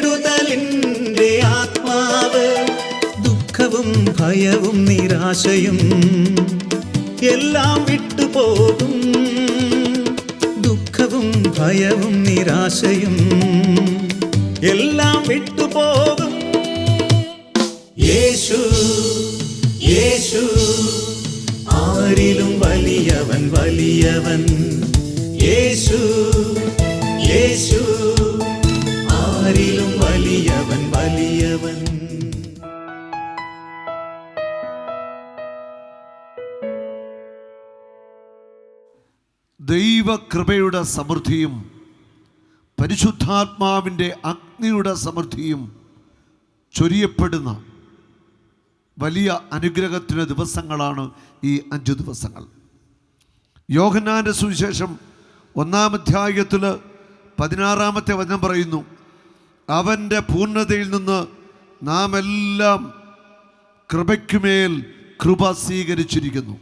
വിടുതലിന്റെ ആത്മാവ് ദുഃഖവും ഭയവും നിരാശയും എല്ലാം വിട്ടുപോകും. ദുഃഖവും ഭയവും നിരാശയും എല്ലാം വിട്ടുപോകും. യേശു യേശു ആരിലും വലിയവൻ വലിയവൻ. യേശു യേശു ദൈവകൃപയുടെ സമൃദ്ധിയും പരിശുദ്ധാത്മാവിന്റെ അഗ്നിയുടെ സമൃദ്ധിയും ചൊരിയപ്പെടുന്ന വലിയ അനുഗ്രഹത്തിന് ദിവസങ്ങളാണ് ഈ അഞ്ച് ദിവസങ്ങൾ. യോഹനാന്റെ സുവിശേഷം ഒന്നാം അധ്യായത്തിൽ പതിനാറാമത്തെ വചനം പറയുന്നു അവന്റെ പൂർണതയിൽ നിന്ന് നാം എല്ലാം കൃപയ്ക്കുമേൽ കൃപ സ്വീകരിച്ചിരിക്കുന്നു.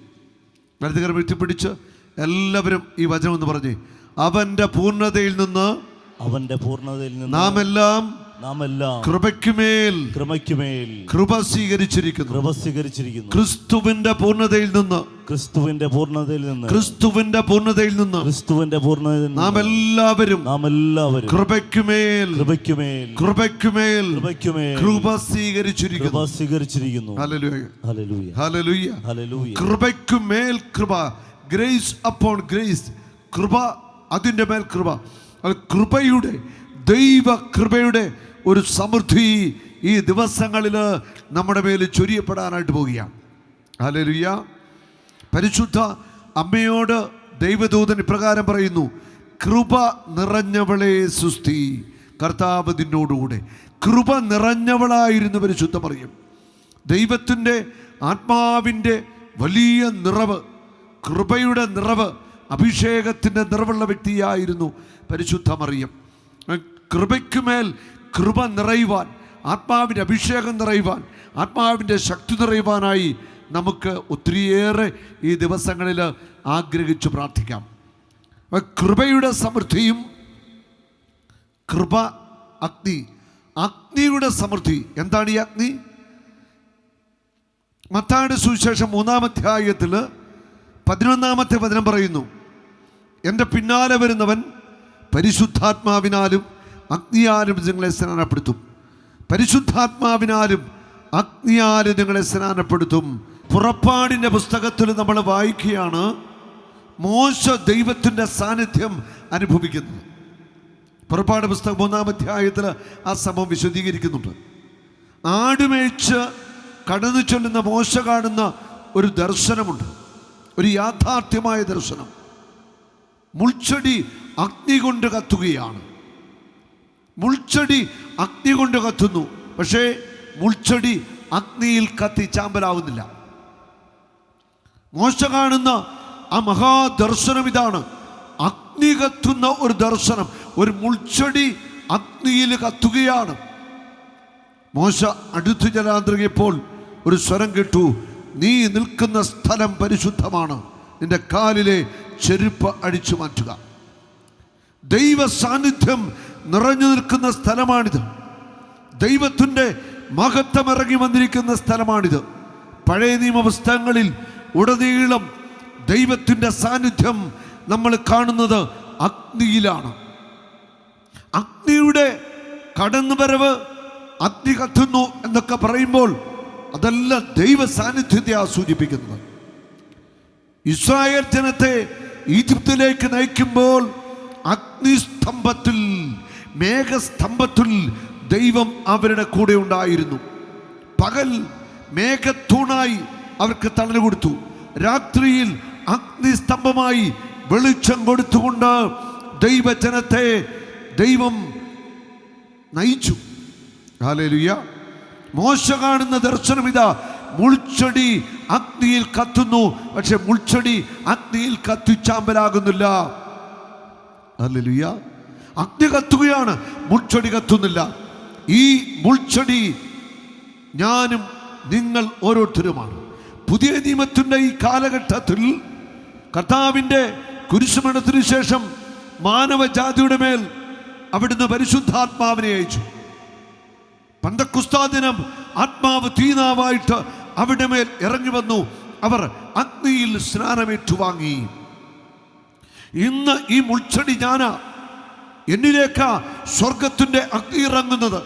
വലതുകരം എത്തിപ്പിടിച്ച് എല്ലാവരും ഈ വചനം എന്ന് പറഞ്ഞു. അവന്റെ പൂർണതയിൽ നിന്ന് അവന്റെ പൂർണതയിൽ നിന്ന് നാം എല്ലാം നാം എല്ലാം കൃപയ്ക്കുമേൽ കൃപയ്ക്കുമേൽ കൃപ സ്വീകരിച്ചിരിക്കുന്നു. കൃപ സ്വീകരിച്ചിരിക്കുന്നു. ക്രിസ്തുവിന്റെ പൂർണതയിൽ നിന്ന് ക്രിസ്തുവിന്റെ പൂർണതയിൽ നിന്ന് ക്രിസ്തുവിന്റെ പൂർണതയിൽ നിന്ന് ക്രിസ്തുവിന്റെ പൂർണതയിൽ നിന്ന് നാം എല്ലാവരും നാം എല്ലാവരും കൃപയ്ക്കുമേൽ കൃപയ്ക്കുമേൽ കൃപയ്ക്കുമേൽ കൃപയ്ക്കുമേൽ കൃപ കൃപ സ്വീകരിച്ചിരിക്കുന്നു സ്വീകരിച്ചിരിക്കുന്നു. ഹല്ലേലൂയ. ഹല്ലേലൂയ. ഹല്ലേലൂയ. ഹല്ലേലൂയ. കൃപയ്ക്കുമേൽ കൃപ. ഗ്രേസ് അപ്പോൺ ഗ്രേസ് കൃപ അതിന്റെ മേൽ കൃപ. അത് കൃപയുടെ ദൈവ കൃപയുടെ ഒരു സമൃദ്ധി ഈ ദിവസങ്ങളിൽ നമ്മുടെ മേൽ ചൊരിയപ്പെടാനായിട്ട് പോവുകയാണ്. ഹല്ലേലൂയ പരിശുദ്ധ അമ്മയോട് ദൈവദൂതൻ ഇപ്രകാരം പറയുന്നു കൃപ നിറഞ്ഞവളെ സുസ്ഥി. കർത്താവ് നിന്നോടുകൂടെ. കൃപ നിറഞ്ഞവളായിരുന്നു പരിശുദ്ധ പറയും ദൈവത്തിന്റെ ആത്മാവിന്റെ വലിയ നിറവ് കൃപയുടെ നിറവ് അഭിഷേകത്തിന്റെ നിറവുള്ള വ്യക്തിയായിരുന്നു പരിശുദ്ധ മറിയം. കൃപയ്ക്കുമേൽ കൃപ നിറയുവാൻ ആത്മാവിന്റെ അഭിഷേകം നിറയുവാൻ ആത്മാവിന്റെ ശക്തി നിറയുവാനായി നമുക്ക് ഒത്തിരിയേറെ ഈ ദിവസങ്ങളിൽ ആഗ്രഹിച്ച് പ്രാർത്ഥിക്കാം. കൃപയുടെ സമൃദ്ധിയും കൃപ അഗ്നി അഗ്നിയുടെ സമൃദ്ധി. എന്താണ് ഈ അഗ്നി? മത്തായുടെ സുവിശേഷം മൂന്നാം അധ്യായത്തിൽ പതിനൊന്നാമത്തെ വചനം പറയുന്നു. എന്റെ പിന്നാലെ വരുന്നവൻ പരിശുദ്ധാത്മാവിനാലും അഗ്നിയാലും നിങ്ങളെ സ്നാനപ്പെടുത്തും. പരിശുദ്ധാത്മാവിനാലും അഗ്നിയാലും നിങ്ങളെ സ്നാനപ്പെടുത്തും. പുറപ്പാടിന്റെ പുസ്തകത്തിൽ നമ്മൾ വായിക്കുകയാണ് മോശ ദൈവത്തിന്റെ സാന്നിധ്യം അനുഭവിക്കുന്നത്. പുറപ്പാട് പുസ്തകം മൂന്നാം അധ്യായത്തിൽ ആ സംഭവം വിശദീകരിക്കുന്നുണ്ട്. ആടുമേച്ച് കടന്നു ചൊല്ലുന്ന മോശ കാണുന്ന ഒരു ദർശനമുണ്ട്. ഒരു യാഥാർത്ഥ്യമായ ദർശനം. മുൾച്ചെടി അഗ്നി കൊണ്ട് കത്തുകയാണ്. മുൾച്ചെടി അഗ്നി കൊണ്ട് കത്തുന്നു. പക്ഷേ മുൾച്ചെടി അഗ്നിയിൽ കത്തി ചാമ്പലാവുന്നില്ല മോശ കാണുന്ന ആ മഹാദർശനം ഇതാണ്. അഗ്നി കത്തുന്ന ഒരു ദർശനം. ഒരു മുൾച്ചെടി അഗ്നിയിൽ കത്തുകയാണ്. മോശ അടുത്തു ചെല്ലാൻ ഒരു സ്വരം കേട്ടു. നീ നിൽക്കുന്ന സ്ഥലം പരിശുദ്ധമാണ്. നിന്റെ കാലിലെ ചെരുപ്പ് അടിച്ചു മാറ്റുക. ദൈവ സാന്നിധ്യം നിറഞ്ഞു നിൽക്കുന്ന സ്ഥലമാണിത്. ദൈവത്തിന്റെ മഹത്വം ഇറങ്ങി വന്നിരിക്കുന്ന സ്ഥലമാണിത്. പഴയ നിയമപുസ്തകങ്ങളിൽ ഉടനീളം ദൈവത്തിന്റെ സാന്നിധ്യം നമ്മൾ കാണുന്നത് അഗ്നിയിലാണ്. അഗ്നിയുടെ കടന്നുവരവ് അഗ്നി കത്തുന്നു എന്നൊക്കെ പറയുമ്പോൾ അതല്ല ദൈവ സാന്നിധ്യത്തെയാ സൂചിപ്പിക്കുന്നത് ഇസ്രായേൽ ജനത്തെ ഈജിപ്തിലേക്ക് നയിക്കുമ്പോൾ അഗ്നിസ്തംഭത്തിൽ മേഘസ്തംഭത്തിൽ ദൈവം അവരുടെ കൂടെ ഉണ്ടായിരുന്നു. പകൽ മേഘത്തൂണായി അവർക്ക് തണൽ കൊടുത്തു. രാത്രിയിൽ അഗ്നിസ്തംഭമായി വെളിച്ചം കൊടുത്തുകൊണ്ട് ദൈവജനത്തെ ദൈവം നയിച്ചു. ഹാലേലുയ്യ മോശ കാണുന്ന ദർശനം ഇതാ. മുൾച്ചെടി അഗ്നിയിൽ കത്തുന്നു. പക്ഷെ മുൾച്ചെടി അഗ്നിയിൽ കത്തിച്ചാമ്പലാകുന്നില്ല. ഹാലേലുയ്യ അഗ്നി കത്തുകയാണ്. മുൾച്ചെടി കത്തുന്നില്ല. ഈ മുൾച്ചെടി ഞാനും നിങ്ങൾ ഓരോരുത്തരുമാണ്. പുതിയ നിയമത്തിന്റെ ഈ കാലഘട്ടത്തിൽ കർത്താവിന്റെ കുരിശുമരണത്തിനു ശേഷം മാനവജാതിയുടെ മേൽ അവിടുന്ന് പരിശുദ്ധാത്മാവിനെ അയച്ചു. പന്തക്കുസ്താദിനം ആത്മാവ് തീനാവായിട്ട് അവിടെ മേൽ ഇറങ്ങി വന്നു. അവർ അഗ്നിയിൽ സ്നാനമേറ്റുവാങ്ങി ഇന്ന് ഈ മുൾച്ചെടി ഞാനാ. എന്നിലേക്ക സ്വർഗത്തിന്റെ അഗ്നി ഇറങ്ങുന്നത്.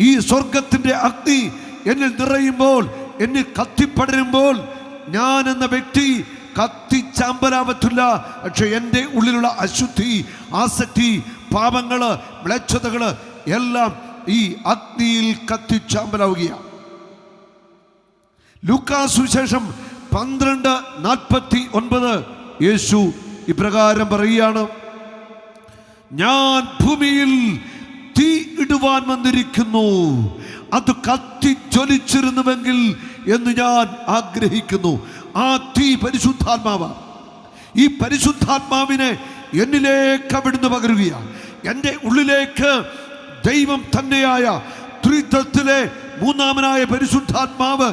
ഈ സ്വർഗത്തിന്റെ അഗ്നി എന്നിൽ നിറയുമ്പോൾ എന്നിൽ കത്തിപ്പടരുമ്പോൾ ഞാൻ എന്ന വ്യക്തി കത്തിച്ചാമ്പലാവത്തില്ല പക്ഷെ എന്റെ ഉള്ളിലുള്ള അശുദ്ധി ആസക്തി പാപങ്ങൾ മ്ലേച്ഛതകൾ എല്ലാം ഈ അഗ്നിയിൽ കത്തിച്ചാമ്പലാവുകയാണ്. ലൂക്കാസ് സുവിശേഷം പന്ത്രണ്ട് നാൽപ്പത്തി ഒൻപത് യേശു ഇപ്രകാരം പറയുകയാണ് ഞാൻ ഭൂമിയിൽ തീ ഇടുവാൻ വന്നിരിക്കുന്നു. അത് കത്തി ജ്വലിച്ചിരുന്നുവെങ്കിൽ എന്ന് ഞാൻ ആഗ്രഹിക്കുന്നു. ആ തീ പരിശുദ്ധാത്മാവ്. ഈ പരിശുദ്ധാത്മാവിനെ എന്നിലേക്ക് അവിടുന്ന് പകരുകയാണ്. എന്റെ ഉള്ളിലേക്ക് ദൈവം തന്നെയായ ത്രിത്വത്തിലെ മൂന്നാമനായ പരിശുദ്ധാത്മാവ്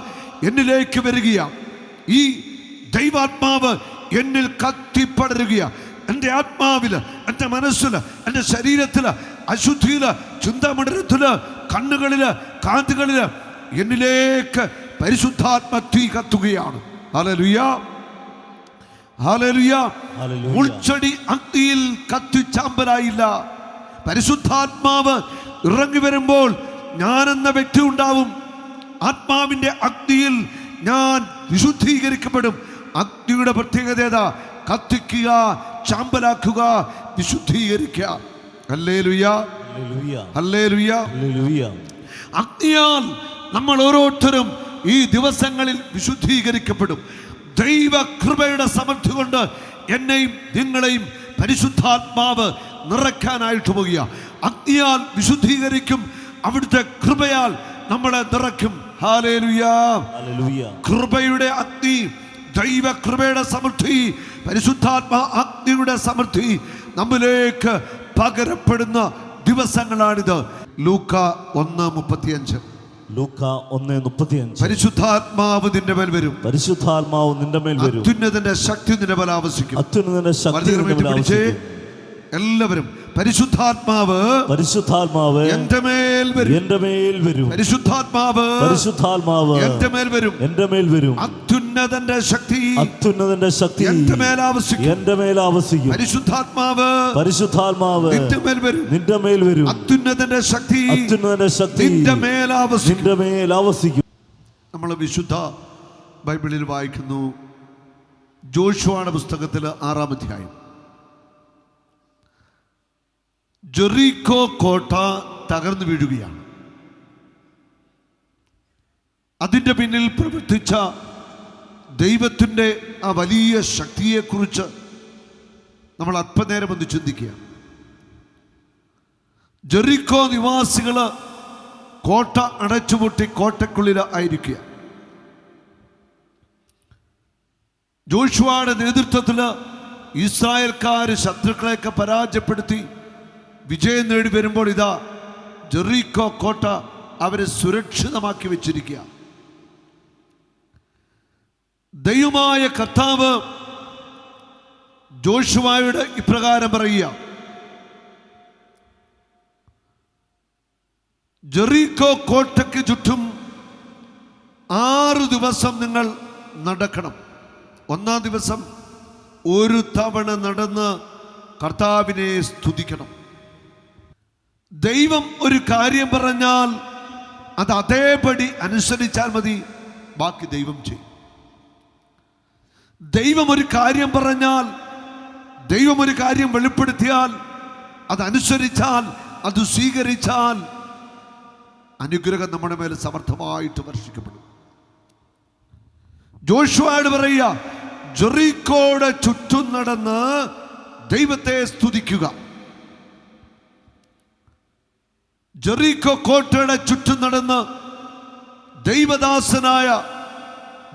എന്നിലേക്ക് വരികയാണ് ഈ ദൈവാത്മാവ് എന്നിൽ കത്തിപ്പടരുകയാണ് എന്റെ ആത്മാവിൽ എന്റെ മനസ്സിൽ എന്റെ ശരീരത്തിൽ അശുദ്ധിയിൽ ചിന്താമണ്ഡലത്തിൽ കണ്ണുകളിൽ കാന്തികളിൽ എന്നിലേക്ക് പരിശുദ്ധാത്മ തീ കത്തുകയാണ്. മുൾച്ചെടി അഗ്നിയിൽ കത്തിച്ചാമ്പലായില്ല. പരിശുദ്ധാത്മാവ് ഇറങ്ങി വരുമ്പോൾ ഞാൻ എന്ന വ്യക്തി ഉണ്ടാവും. ആത്മാവിന്റെ അഗ്നിയിൽ ഞാൻ വിശുദ്ധീകരിക്കപ്പെടും. അഗ്നിയുടെ പ്രത്യേകത ഏതാ? കത്തിക്കുക ചാമ്പലാക്കുക വിശുദ്ധീകരിക്കുക. അഗ്നിയാൽ നമ്മൾ ഓരോരുത്തരും ഈ ദിവസങ്ങളിൽ വിശുദ്ധീകരിക്കപ്പെടും. ദൈവ കൃപയുടെ സമൃദ്ധി കൊണ്ട് എന്നെയും നിങ്ങളെയും പരിശുദ്ധാത്മാവ് നിറയ്ക്കാനായിട്ട് പോകുക. അഗ്നിയാൽ വിശുദ്ധീകരിക്കും. അവിടുത്തെ കൃപയാൽ നമ്മളെ നിറയ്ക്കും. കൃപയുടെ അഗ്നി ദൈവ കൃപയുടെ സമൃദ്ധി പരിശുദ്ധാത്മ അഗ്നിയുടെ സമൃദ്ധി നമ്മിലേക്ക് പകരപ്പെടുന്ന ദിവസങ്ങളാണിത്. ലൂക്ക ഒന്ന് മുപ്പത്തിയഞ്ച്. ലൂക്ക ഒന്ന് മുപ്പത്തിയഞ്ച്. പരിശുദ്ധാത്മാവ് നിന്റെ മേൽ വരും. പരിശുദ്ധാത്മാവ് നിന്റെ മേൽ വരും. അത്യുന്നതിന്റെ ശക്തി നിന്റെ മേൽ ആവശ്യിക്കും അത്യുന്നതന്റെ ശക്തി എല്ലാവരും പരിശുദ്ധാത്മാവ് പരിശുദ്ധാത്മാവ് എന്റെ മേൽ വരും. എന്റെ മേൽ വരും. പരിശുദ്ധാത്മാവ് പരിശുദ്ധാത്മാവ് എന്റെ മേൽ വരും. എന്റെ മേൽ വരും. അത്യുന്നതന്റെ ശക്തി അത്യുന്നതന്റെ ശക്തി എന്റെ മേൽ ആവശ്യം എന്റെ മേൽ ആവശ്യം പരിശുദ്ധാത്മാവ് പരിശുദ്ധാത്മാവ് നിന്റെ മേൽ വരും. നിന്റെ മേൽ വരും. അത്യുന്നതന്റെ ശക്തി അത്യുന്നതന്റെ ശക്തി നിന്റെ മേൽ ആവശ്യം നിന്റെ മേൽ ആവശ്യം നമ്മൾ വിശുദ്ധ ബൈബിളിൽ വായിക്കുന്നു. ജോഷുവാണ് പുസ്തകത്തിൽ ആറാം അധ്യായം ജെറീക്കോ കോട്ട തകർന്നു വീഴുകയാണ്. അതിന്റെ പിന്നിൽ പ്രവർത്തിച്ച ദൈവത്തിന്റെ ആ വലിയ ശക്തിയെക്കുറിച്ച് നമ്മൾ അല്പനേരം ഒന്ന് ചിന്തിക്കുക. ജെറിക്കോ നിവാസികൾ കോട്ട അടച്ചുപൂട്ടി കോട്ടക്കുള്ളിൽ ആയിരിക്കുക. ജോഷുവയുടെ നേതൃത്വത്തിൽ ഇസ്രായേൽക്കാർ ശത്രുക്കളെയൊക്കെ പരാജയപ്പെടുത്തി വിജയം നേടി വരുമ്പോൾ ഇതാ ജെറീക്കോ കോട്ട അവരെ സുരക്ഷിതമാക്കി വെച്ചിരിക്കുക. ദൈവമായ കർത്താവ് ജോഷുവായുടെ ഇപ്രകാരം പറയുക. ജെറീക്കോ കോട്ടയ്ക്ക് ചുറ്റും ആറ് ദിവസം നിങ്ങൾ നടക്കണം. ഒന്നാം ദിവസം ഒരു തവണ നടന്ന് കർത്താവിനെ സ്തുതിക്കണം. ദൈവം ഒരു കാര്യം പറഞ്ഞാൽ അത് അതേപടി അനുസരിച്ചാൽ മതി. ബാക്കി ദൈവം ചെയ്യും. ദൈവം ഒരു കാര്യം പറഞ്ഞാൽ ദൈവം ഒരു കാര്യം വെളിപ്പെടുത്തിയാൽ അതനുസരിച്ചാൽ അത് സ്വീകരിച്ചാൽ അനുഗ്രഹം നമ്മുടെ മേൽ സമർത്ഥമായിട്ട് വർഷിക്കപ്പെടും. ജോഷുവാട് പറയുക ജെറീക്കോടെ ചുറ്റും നടന്ന് ദൈവത്തെ സ്തുതിക്കുക. ജെറീക്കോ കോട്ടയുടെ ചുറ്റും നടന്ന് ദൈവദാസനായ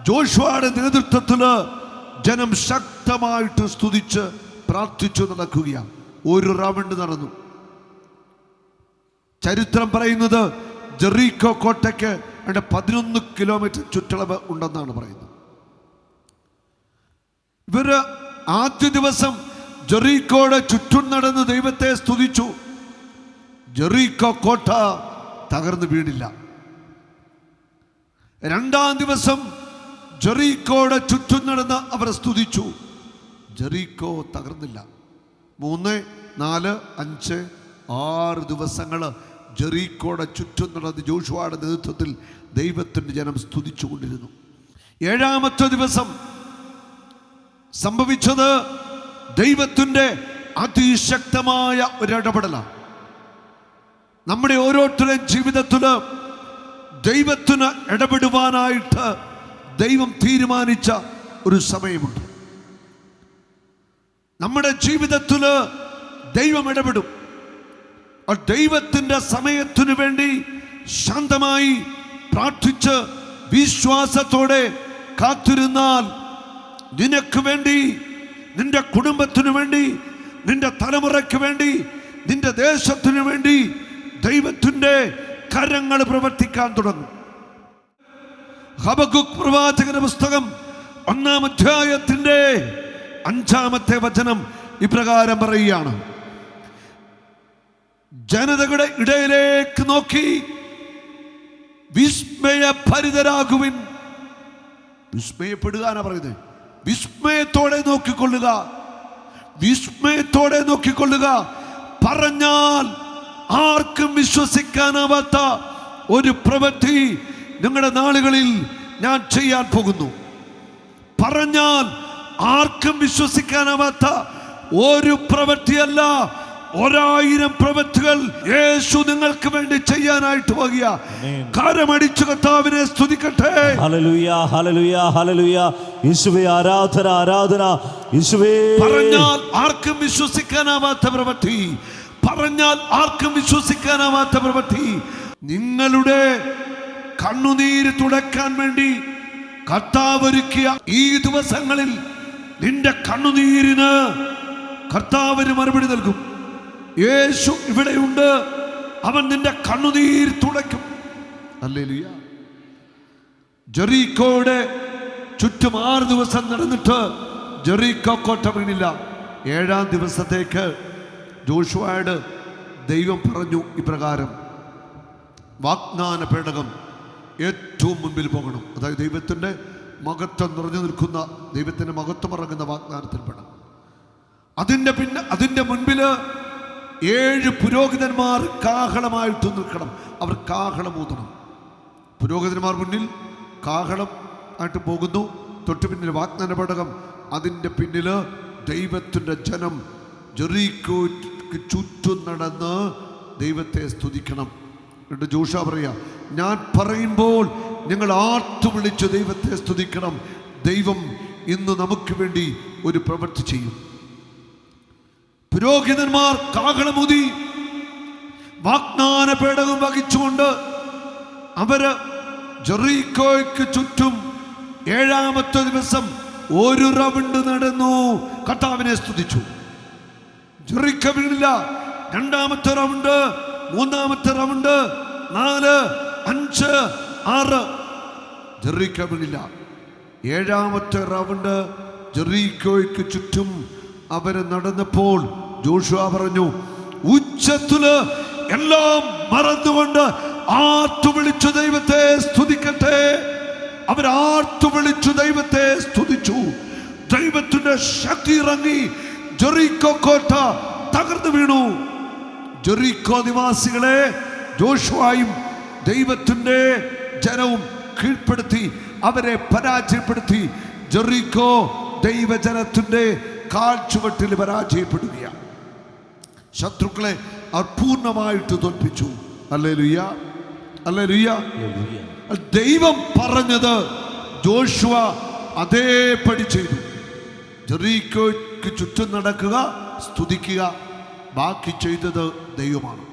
ജോഷുവയുടെ നേതൃത്വത്തിൽ ജനം ശക്തമായിട്ട് സ്തുതിച്ച് പ്രാർത്ഥിച്ചു നടക്കുകയാണ്. ഒരു റൗണ്ട് നടന്നു. ചരിത്രം പറയുന്നത് ജെറീക്കോ കോട്ടയ്ക്ക് അവിടെ പതിനൊന്ന് കിലോമീറ്റർ ചുറ്റളവ് ഉണ്ടെന്നാണ് പറയുന്നത്. ഇവർ ആദ്യ ദിവസം ജെറീക്കോയുടെ ചുറ്റും നടന്ന് ദൈവത്തെ സ്തുതിച്ചു. ജെറീക്കോ കോട്ട തകർന്നു വീണില്ല. രണ്ടാം ദിവസം ജെറീക്കോടെ ചുറ്റും നടന്ന് അവർ സ്തുതിച്ചു. ജെറീക്കോ തകർന്നില്ല. മൂന്ന് നാല് അഞ്ച് ആറ് ദിവസങ്ങൾ ജെറീക്കോടെ ചുറ്റും നടന്ന് ജോഷുവയുടെ നേതൃത്വത്തിൽ ദൈവത്തിന്റെ ജനം സ്തുതിച്ചുകൊണ്ടിരുന്നു ഏഴാമത്തെ ദിവസം സംഭവിച്ചത് ദൈവത്തിന്റെ അതിശക്തമായ ഒരിടപെടലാണ്. നമ്മുടെ ഓരോരുത്തരുടെയും ജീവിതത്തിന് ദൈവത്തിന് ഇടപെടുവാനായിട്ട് ദൈവം തീരുമാനിച്ച ഒരു സമയമുണ്ട്. നമ്മുടെ ജീവിതത്തിൽ ദൈവം ഇടപെടും. ആ ദൈവത്തിന്റെ സമയത്തിനു വേണ്ടി ശാന്തമായി പ്രാർത്ഥിച്ച് വിശ്വാസത്തോടെ കാത്തിരുന്നാൽ നിനക്ക് വേണ്ടി നിന്റെ കുടുംബത്തിനു വേണ്ടി നിന്റെ തലമുറയ്ക്ക് വേണ്ടി നിന്റെ ദേശത്തിനു വേണ്ടി ദൈവത്തിന്റെ കരങ്ങൾ പ്രവർത്തിക്കാൻ തുടങ്ങും. ഹബകുക് പ്രവാചകന്റെ പുസ്തകം ഒന്നാം അധ്യായത്തിന്റെ അഞ്ചാമത്തെ വചനം ഇപ്രകാരം പറയുകയാണ്. ജനതകളുടെ ഇടയിലേക്ക് നോക്കി വിസ്മയഭരിതരാകുവിൻ. വിസ്മയപ്പെടുകാനാ പറയുന്നത്. വിസ്മയത്തോടെ നോക്കിക്കൊള്ളുക. വിസ്മയത്തോടെ നോക്കിക്കൊള്ളുക. പറഞ്ഞാൽ ആർക്കും വിശ്വസിക്കാനാവാത്ത ഒരു പ്രവൃത്തി നിങ്ങളുടെ നാളുകളിൽ ഞാൻ ചെയ്യാൻ പോകുന്നു. പറഞ്ഞാൽ ആർക്കും വിശ്വസിക്കാനാവാത്ത ഒരു പ്രവൃത്തിയല്ല. ഒരായിരം പ്രവൃത്തികൾ യേശു നിങ്ങൾക്ക് വേണ്ടി ചെയ്യാനായിട്ട് പോകുക. കരമടിച്ചു കർത്താവിനെ സ്തുതിക്കട്ടെ. ഹലലുയ ഹലലുയ ഹലലുയ യേശുവേ ആരാധന ആരാധന. യേശുവേ. പറഞ്ഞാൽ ആർക്കും വിശ്വസിക്കാനാവാത്ത പ്രവൃത്തി. പറഞ്ഞാൽ ആർക്കും വിശ്വസിക്കാനാവാത്ത പ്രവൃത്തി. നിങ്ങളുടെ കണ്ണുനീര് തുടക്കാൻ വേണ്ടി കർത്താവൊരുക്കിയ ഈ ദിവസങ്ങളിൽ നിന്റെ കണ്ണുനീരിന് കർത്താവിന് മറുപടി നൽകും. യേശു ഇവിടെയുണ്ട്. അവൻ നിന്റെ കണ്ണുനീർ തുടയ്ക്കും. അല്ലേലിയ ജെറീക്കോയുടെ ചുറ്റും ആറ് ദിവസം നടന്നിട്ട് ജെറീക്കോ കോട്ട വീണില്ല. ഏഴാം ദിവസത്തേക്ക് ജോഷുവയോട് ദൈവം പറഞ്ഞു ഇപ്രകാരം വാഗ്ദാന പേടകം ഏറ്റവും മുൻപിൽ പോകണം. അതായത് ദൈവത്തിന്റെ മഹത്വം നിറഞ്ഞു നിൽക്കുന്ന ദൈവത്തിന്റെ മഹത്വം ഇറങ്ങുന്ന വാഗ്ദാനത്തിൽ പെടണം അതിന്റെ പിന്നെ അതിന്റെ മുൻപിൽ ഏഴ് പുരോഹിതന്മാർ കാഹളമായിട്ട് നിൽക്കണം. അവർ കാഹളമൂതണം പുരോഹിതന്മാർ മുന്നിൽ കാഹളം ആയിട്ട് പോകുന്നു. തൊട്ടു പിന്നിൽ വാഗ്ദാന പേടകം. അതിന്റെ പിന്നിൽ ദൈവത്തിന്റെ ജനം ജെറീക്കോയ്ക്ക് ചുറ്റും നടന്ന് ദൈവത്തെ സ്തുതിക്കണം. എന്നിട്ട് ജോഷ പറയാ ഞാൻ പറയുമ്പോൾ നിങ്ങൾ ആർത്തു വിളിച്ച് ദൈവത്തെ സ്തുതിക്കണം. ദൈവം ഇന്ന് നമുക്ക് വേണ്ടി ഒരു പ്രവൃത്തി ചെയ്യും. പുരോഹിതന്മാർ കാകളമുതി വാഗ്ദാന പേടകം വഹിച്ചുകൊണ്ട് അവർ ജെറീക്കോയ്ക്ക് ചുറ്റും ഏഴാമത്തെ ദിവസം ഒരു റൗണ്ട് നടന്നു. കർത്താവിനെ സ്തുതിച്ചു. ജെറീക്കോ വീണില്ല. രണ്ടാമത്തെ റൗണ്ട് മൂന്നാമത്തെ റൗണ്ട് നാല് അഞ്ച് ആറ്. ജെറിക്ക വീണില്ല. ഏഴാമത്തെ റൗണ്ട് ജെറീക്കോയ്ക്ക് ചുറ്റും അവർ നടന്നപ്പോൾ ജോഷുവ പറഞ്ഞു ഉച്ചത്തിൽ എല്ലാം മറന്നുകൊണ്ട് ആർത്തു വിളിച്ചു ദൈവത്തെ സ്തുതിക്കട്ടെ. അവരാർത്തു വിളിച്ചു ദൈവത്തെ സ്തുതിച്ചു. ദൈവത്തിന്റെ ശക്തി ഇറങ്ങി ജെറീക്കോ കോട്ട തകർന്നു വീണു. ജെറിക്കോ നിവാസികളെ ജോഷുവായും ദൈവത്തിന്റെ ജനവും കീഴ്പ്പെടുത്തി അവരെ പരാജയപ്പെടുത്തി. ജെറിക്കോ ദൈവജനത്തിന്റെ കാൽച്ചുവട്ടിൽ പരാജയപ്പെടുകയാണ് ശത്രുക്കളെ അവർ പൂർണമായിട്ട് തോൽപ്പിച്ചു. അല്ലേ ലുയ്യ അല്ലേ ലുയ്യ ദൈവം പറഞ്ഞത് ജോഷുവ അതേപടി ചെയ്തു. ജെറീക്കോയ്ക്ക് ചുറ്റും നടക്കുക സ്തുതിക്കുക ബാക്കി ചെയ്തത് ദൈവമാണ്.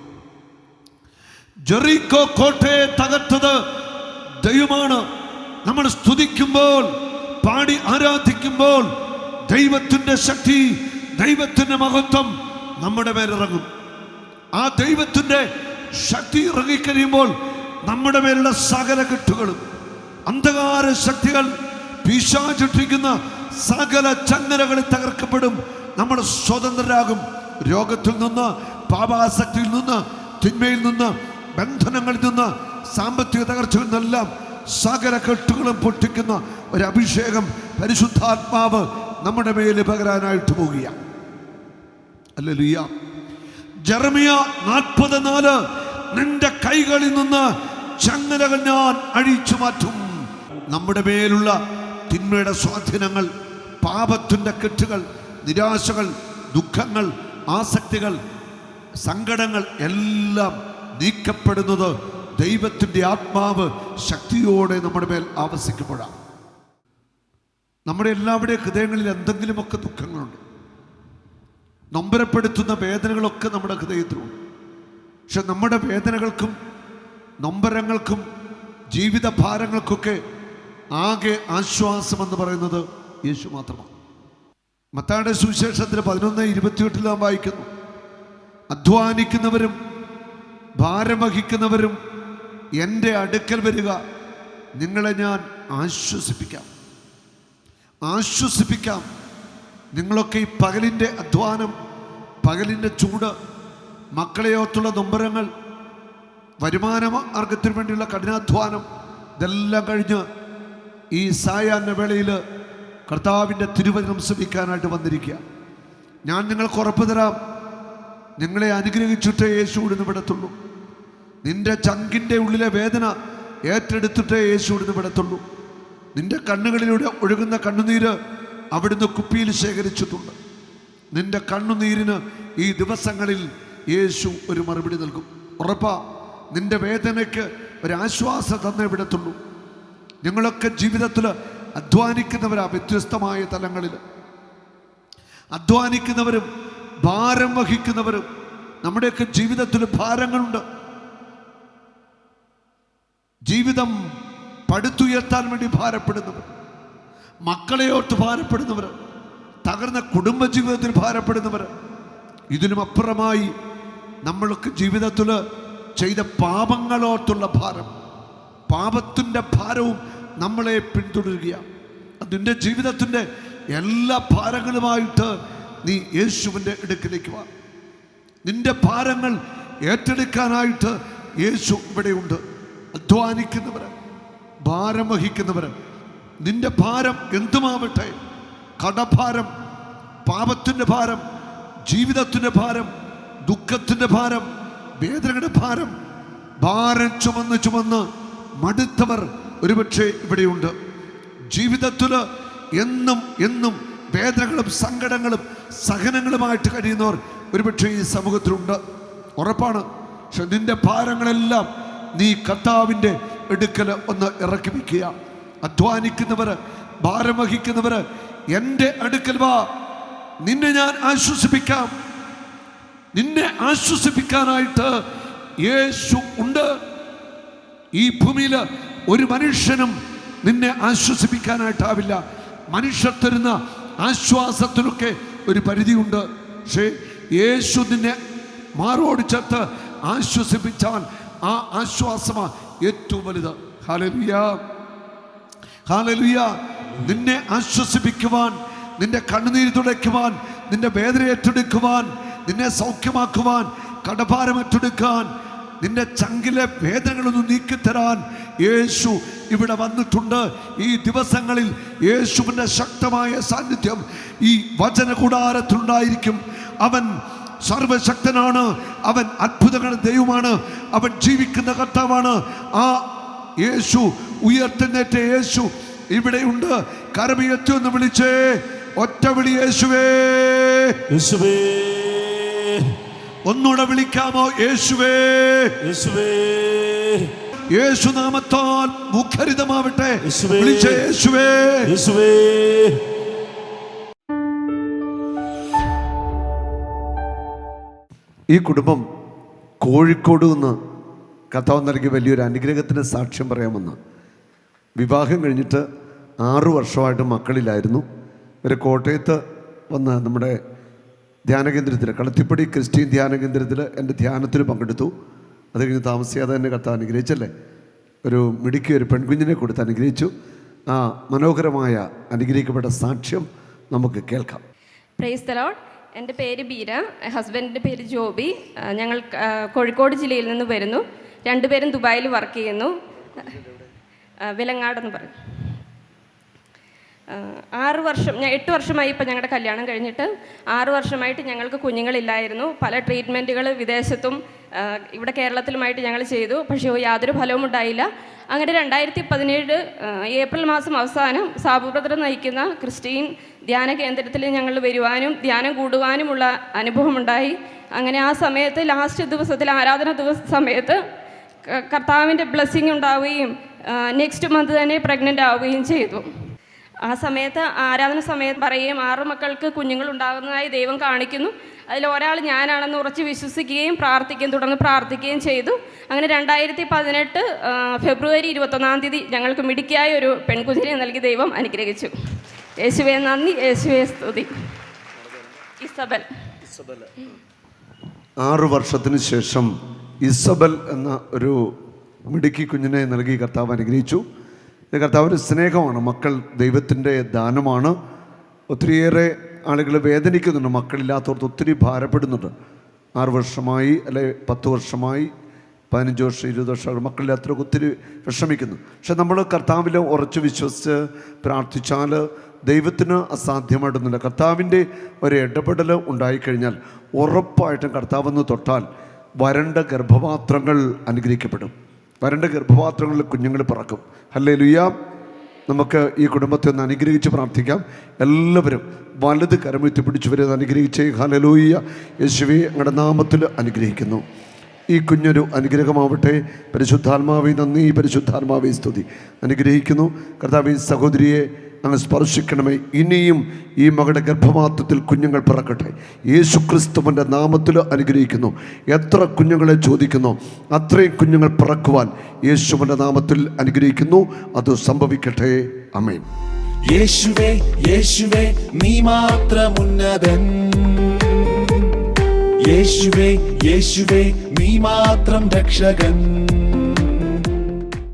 ജെറിക്കോ കോട്ടയെ തകർത്തത് ദൈവമാണ്. നമ്മൾ സ്തുതിക്കുമ്പോൾ പാടി ആരാധിക്കുമ്പോൾ ദൈവത്തിന്റെ ശക്തി ദൈവത്തിന്റെ മഹത്വം നമ്മുടെ മേലിറങ്ങും. ആ ദൈവത്തിന്റെ ശക്തി ഇറങ്ങിക്കഴിയുമ്പോൾ നമ്മുടെ മേലുള്ള സകല കെട്ടുകളും അന്ധകാര ശക്തികൾ പിശാചിട്ടിരിക്കുന്ന സകല ചങ്ങലകളിൽ തകർക്കപ്പെടും. നമ്മൾ സ്വതന്ത്രരാകും. രോഗത്തിൽ നിന്ന് പാപാസക്തിയിൽ നിന്ന് തിന്മയിൽ നിന്ന് ബന്ധനങ്ങളിൽ നിന്ന് സാമ്പത്തിക തകർച്ചയിൽ നിന്നെല്ലാം സകല കെട്ടുകളും പൊട്ടിക്കുന്ന ഒരു അഭിഷേകം പരിശുദ്ധാത്മാവ് നമ്മുടെ മേൽ പകരാനായിട്ട് പോകുക അല്ലേലൂയ ജർമിയ നാൽപ്പത് നാല് നിന്റെ കൈകളിൽ നിന്ന് ചങ്ങലകൾ ഞാൻ അഴിച്ചു മാറ്റും നമ്മുടെ മേലുള്ള തിന്മയുടെ സ്വാധീനങ്ങൾ പാപത്തിന്റെ കെട്ടുകൾ നിരാശകൾ ദുഃഖങ്ങൾ ആസക്തികൾ സങ്കടങ്ങൾ എല്ലാം നീക്കപ്പെടുന്നത് ദൈവത്തിന്റെ ആത്മാവ് ശക്തിയോടെ നമ്മുടെ മേൽ ആവസിക്കപ്പെടാം നമ്മുടെ എല്ലാവരുടെയും ഹൃദയങ്ങളിൽ എന്തെങ്കിലുമൊക്കെ ദുഃഖങ്ങളുണ്ട്. നൊമ്പരപ്പെടുത്തുന്ന വേദനകളൊക്കെ നമ്മുടെ ഹൃദയത്തിലുണ്ട്. പക്ഷെ നമ്മുടെ വേദനകൾക്കും നൊമ്പരങ്ങൾക്കും ജീവിത ഭാരങ്ങൾക്കൊക്കെ ആകെ ആശ്വാസം എന്ന് പറയുന്നത് യേശു മാത്രമാണ്. മത്താടെ സുവിശേഷത്തിൽ പതിനൊന്ന് ഇരുപത്തിയെട്ടിൽ നാം വായിക്കുന്നു. അധ്വാനിക്കുന്നവരും ഭാരം വഹിക്കുന്നവരും എന്റെ അടുക്കൽ വരിക നിങ്ങളെ ഞാൻ ആശ്വസിപ്പിക്കാം. ആശ്വസിപ്പിക്കാം. നിങ്ങളൊക്കെ ഈ പകലിന്റെ അധ്വാനം പകലിന്റെ ചൂട് മക്കളെയോത്തുള്ള നൊമ്പരങ്ങൾ വരുമാന മാർഗത്തിന് വേണ്ടിയുള്ള കഠിനാധ്വാനം ഇതെല്ലാം കഴിഞ്ഞ് ഈ സായാഹ്ന വേളയിൽ കർത്താവിന്റെ തിരുവചനം ശ്രമിക്കാനായിട്ട് വന്നിരിക്കുക. ഞാൻ നിങ്ങൾക്ക് ഉറപ്പ് തരാം. നിങ്ങളെ അനുഗ്രഹിച്ചിട്ടേ യേശു ഇടുന്ന് വിടത്തുള്ളൂ. നിന്റെ ചങ്കിന്റെ ഉള്ളിലെ വേദന ഏറ്റെടുത്തിട്ടേ യേശു ഇടുന്ന് വിടത്തുള്ളൂ. നിന്റെ കണ്ണുകളിലൂടെ ഒഴുകുന്ന കണ്ണുനീര് അവിടുന്ന് കുപ്പിയിൽ ശേഖരിച്ചിട്ടുണ്ട്. നിന്റെ കണ്ണുനീരിന് ഈ ദിവസങ്ങളിൽ യേശു ഒരു മറുപടി നൽകും. ഉറപ്പാ നിന്റെ വേദനയ്ക്ക് ഒരാശ്വാസം തന്നേ വിടത്തുള്ളൂ. ഞങ്ങളൊക്കെ ജീവിതത്തിൽ അധ്വാനിക്കുന്നവരാ വ്യത്യസ്തമായ തലങ്ങളിൽ. അധ്വാനിക്കുന്നവരും ഭാരം വഹിക്കുന്നവരും. നമ്മുടെയൊക്കെ ജീവിതത്തിൽ ഭാരങ്ങളുണ്ട്. ജീവിതം പടുത്തുയർത്താൻ വേണ്ടി ഭാരപ്പെടുന്നവർ മക്കളെയോട്ട് ഭാരപ്പെടുന്നവർ തകർന്ന കുടുംബജീവിതത്തിൽ ഭാരപ്പെടുന്നവർ. ഇതിനും അപ്പുറമായി നമ്മൾക്ക് ജീവിതത്തിൽ ചെയ്ത പാപങ്ങളോട്ടുള്ള ഭാരം. പാപത്തിന്റെ ഭാരവും നമ്മളെ പിന്തുടരുകയാണ്. അതിന്റെ ജീവിതത്തിന്റെ എല്ലാ ഭാരങ്ങളുമായിട്ട് നീ യേശുവിന്റെ അടുക്കിലേക്ക് വാ. നിന്റെ ഭാരങ്ങൾ ഏറ്റെടുക്കാനായിട്ട് യേശു ഇവിടെയുണ്ട്. അധ്വാനിക്കുന്നവർ ഭാരം വഹിക്കുന്നവർ നിന്റെ ഭാരം എന്തുമാവട്ടെ കടഭാരം പാപത്തിന്റെ ഭാരം ജീവിതത്തിന്റെ ഭാരം ദുഃഖത്തിന്റെ ഭാരം വേദനയുടെ ഭാരം ഭാരം ചുമന്ന് ചുമന്ന് മടുത്തവർ ഒരുപക്ഷെ ഇവിടെയുണ്ട്. ജീവിതത്തിൽ എന്നും എന്നും വേദനകളും സങ്കടങ്ങളും സഹനങ്ങളുമായിട്ട് കഴിയുന്നവർ ഒരുപക്ഷെ ഈ സമൂഹത്തിലുണ്ട്. ഉറപ്പാണ്. പക്ഷെ നിന്റെ ഭാരങ്ങളെല്ലാം നീ കർത്താവിന്റെ എടുക്കൽ ഒന്ന് ഇറക്കി വയ്ക്കുക. അധ്വാനിക്കുന്നവർ ഭാരം വഹിക്കുന്നവർ എന്റെ അടുക്കൽ വാ. നിന്നെ ഞാൻ ആശ്വസിപ്പിക്കാം. നിന്നെ ആശ്വസിപ്പിക്കാനായിട്ട് യേശു ഉണ്ട്. ഈ ഭൂമിയിൽ ഒരു മനുഷ്യനും നിന്നെ ആശ്വസിപ്പിക്കാനായിട്ടാവില്ല. മനുഷ്യർ തരുന്ന ആശ്വാസത്തിനൊക്കെ ഒരു പരിധിയുണ്ട്. പക്ഷേ യേശു നിന്നെ മാറോട് ചേർത്ത് ആശ്വസിപ്പിച്ചാൽ ആ ആശ്വാസമാണ് ഏറ്റവും വലുത്. ഹാലലിയ ഹാലലിയ നിന്നെ ആശ്വസിപ്പിക്കുവാൻ നിന്റെ കണ്ണുനീര് തുടയ്ക്കുവാൻ നിന്റെ വേദന ഏറ്റെടുക്കുവാൻ നിന്നെ സൗഖ്യമാക്കുവാൻ കടഭാരം ഏറ്റെടുക്കാൻ നിന്റെ ചങ്കിലെ വേദനകളൊന്നും നീക്കിത്തരാൻ യേശു ഇവിടെ വന്നിട്ടുണ്ട്. ഈ ദിവസങ്ങളിൽ യേശുവിന്റെ ശക്തമായ സാന്നിധ്യം ഈ വചന കൂടാരത്തിലുണ്ടായിരിക്കും അവൻ സർവശക്തനാണ് അവൻ അത്ഭുതങ്ങളുടെ ദൈവമാണ് അവൻ ജീവിക്കുന്ന കർത്താവാണ്. ആ യേശു ഉയർത്തുന്നേറ്റ യേശു ഇവിടെയുണ്ട്. കരമിയെത്തുമെന്ന് വിളിച്ചേ ഒറ്റ വിളി യേശുവേ. യേശുവേ. ഒന്നുകൂടെ വിളിക്കാമോ? യേശുവേ. യേശുവേ. യേശുനാമത്താൽ മുഖരിതമാവട്ടെ. യേശുവേ. വിളിച്ച യേശുവേ. യേശുവേ. ഈ കുടുംബം കോഴിക്കോട് നിന്ന് കഥാവ് നൽകിയ വലിയൊരു അനുഗ്രഹത്തിന് സാക്ഷ്യം പറയാമെന്ന്. വിവാഹം കഴിഞ്ഞിട്ട് ആറു വർഷമായിട്ട് മക്കളിലായിരുന്നു ഇവർ കോട്ടയത്ത് വന്ന് നമ്മുടെ ധ്യാന കേന്ദ്രത്തിൽ കളത്തിപ്പടി ക്രിസ്ത്യൻ ധ്യാന കേന്ദ്രത്തിൽ എന്റെ ധ്യാനത്തിൽ പങ്കെടുത്തു. അത് കഴിഞ്ഞ് താമസിയാതെ തന്നെ കത്ത് അനുഗ്രഹിച്ചല്ലേ? ഒരു മിടുക്കി ഒരു പെൺകുഞ്ഞിനെ കൊടുത്ത് അനുഗ്രഹിച്ചു. ആ മനോഹരമായ അനുഗ്രഹിക്കപ്പെട്ട സാക്ഷ്യം നമുക്ക് കേൾക്കാം. പ്രൈസ് എന്റെ പേര് ബീര ഹസ്ബൻഡിന്റെ പേര് ജോബി. ഞങ്ങൾ കോഴിക്കോട് ജില്ലയിൽ നിന്ന് വരുന്നു. രണ്ടുപേരും ദുബായിൽ വർക്ക് ചെയ്യുന്നു. വിലങ്ങാടെന്ന് പറയും. ആ, ആറ് വർഷം ഞാൻ എട്ട് വർഷമായി ഇപ്പം ഞങ്ങളുടെ കല്യാണം കഴിഞ്ഞിട്ട് ആറ് വർഷമായിട്ട് ഞങ്ങൾക്ക് കുഞ്ഞുങ്ങളില്ലായിരുന്നു. പല ട്രീറ്റ്മെന്റുകൾ വിദേശത്തും ഇവിടെ കേരളത്തിലുമായിട്ട് ഞങ്ങൾ ചെയ്തു. പക്ഷേ യാതൊരു ഫലവും ഉണ്ടായില്ല. അങ്ങനെ രണ്ടായിരത്തി പതിനേഴ് ഏപ്രിൽ മാസം അവസാനം സാബു ബ്രദർ നയിക്കുന്ന ക്രിസ്റ്റീൻ ധ്യാന കേന്ദ്രത്തിൽ ഞങ്ങൾ വരുവാനും ധ്യാനം കൂടുവാനുമുള്ള അനുഭവമുണ്ടായി. അങ്ങനെ ആ സമയത്ത് ലാസ്റ്റ് ദിവസത്തിൽ ആരാധന ദിവസ സമയത്ത് കർത്താവിന്റെ ബ്ലെസ്സിങ് ഉണ്ടാവുകയും നെക്സ്റ്റ് മന്ത് തന്നെ പ്രഗ്നന്റ് ആവുകയും ചെയ്തു. ആ സമയത്ത് ആരാധന സമയത്ത് പറയുകയും ആറ് മക്കൾക്ക് കുഞ്ഞുങ്ങൾ ഉണ്ടാകുന്നതായി ദൈവം കാണിക്കുന്നു. അതിൽ ഒരാൾ ഞാനാണെന്ന് ഉറച്ച് വിശ്വസിക്കുകയും പ്രാർത്ഥിക്കുകയും തുടർന്ന് പ്രാർത്ഥിക്കുകയും ചെയ്തു. അങ്ങനെ രണ്ടായിരത്തി പതിനെട്ട് ഫെബ്രുവരി ഇരുപത്തൊന്നാം തീയതി ഞങ്ങൾക്ക് മിടുക്കിയായ ഒരു പെൺകുഞ്ഞിനെ നൽകി ദൈവം അനുഗ്രഹിച്ചു. യേശുവെ നന്ദി. യേശുവെ സ്തുതി. ഇസബൽ. ആറു വർഷത്തിന് ശേഷം ഇസബൽ എന്ന ഒരു മിടുക്കി കുഞ്ഞിനെ നൽകി കർത്താവ് അനുഗ്രഹിച്ചു. ഇത് ഒരു സ്നേഹമാണ് മക്കൾ ദൈവത്തിന്റെ ദാനമാണ്. ഒത്തിരിയേറെ ആളുകൾ വേദനിക്കുന്നുണ്ട് മക്കളില്ലാത്തവർക്ക് ഒത്തിരി ഭാരപ്പെടുന്നുണ്ട്. ആറ് വർഷമായി അല്ലെ പത്ത് വർഷമായി പതിനഞ്ച് വർഷം ഇരുപത് വർഷം മക്കളില്ലാത്തവർക്ക് ഒത്തിരി വിഷമിക്കുന്നു. പക്ഷെ നമ്മൾ കർത്താവിൽ ഉറച്ചു വിശ്വസിച്ച് പ്രാർത്ഥിച്ചാൽ ദൈവത്തിന് അസാധ്യമായിട്ടൊന്നുമില്ല. കർത്താവിന്റെ ഒരു ഇടപെടൽ ഉണ്ടായിക്കഴിഞ്ഞാൽ ഉറപ്പായിട്ടും കർത്താവെന്ന് തൊട്ടാൽ വരണ്ട ഗർഭപാത്രങ്ങൾ അനുഗ്രഹിക്കപ്പെടും. വരണ്ട ഗർഭപാത്രങ്ങളിൽ കുഞ്ഞുങ്ങൾ പിറക്കും. അല്ലേ ലുയ്യ നമുക്ക് ഈ കുടുംബത്തെ ഒന്ന് അനുഗ്രഹിച്ച് പ്രാർത്ഥിക്കാം. എല്ലാവരും വലത് കരമുറ്റി പിടിച്ചു വരുന്നത് അനുഗ്രഹിച്ചേ. ഹലലൂയ്യ യേശുവെ അങ്ങയുടെ നാമത്തിൽ അനുഗ്രഹിക്കുന്നു. ഈ കുഞ്ഞൊരു അനുഗ്രഹമാവട്ടെ. പരിശുദ്ധാത്മാവി നന്ദി. പരിശുദ്ധാത്മാവി സ്തുതി. അനുഗ്രഹിക്കുന്നു. കർത്താവ് സഹോദരിയെ അങ്ങ് സ്പർശിക്കണമേ. ഇനിയും ഈ മകളുടെ ഗർഭപാത്രത്തിൽ കുഞ്ഞുങ്ങൾ പിറക്കട്ടെ. യേശു ക്രിസ്തുവിന്റെ നാമത്തിൽ അനുഗ്രഹിക്കുന്നു. എത്ര കുഞ്ഞുങ്ങളെ ചോദിക്കുന്നു അത്രയും കുഞ്ഞുങ്ങൾ പിറക്കുവാൻ യേശുവിന്റെ നാമത്തിൽ അനുഗ്രഹിക്കുന്നു. അത് സംഭവിക്കട്ടെ. അമേൻ യേശുവേ യേശുവേ നീ മാത്രമുന്നതൻ യേശുവേ യേശുവേ നീ മാത്രം രക്ഷകൻ.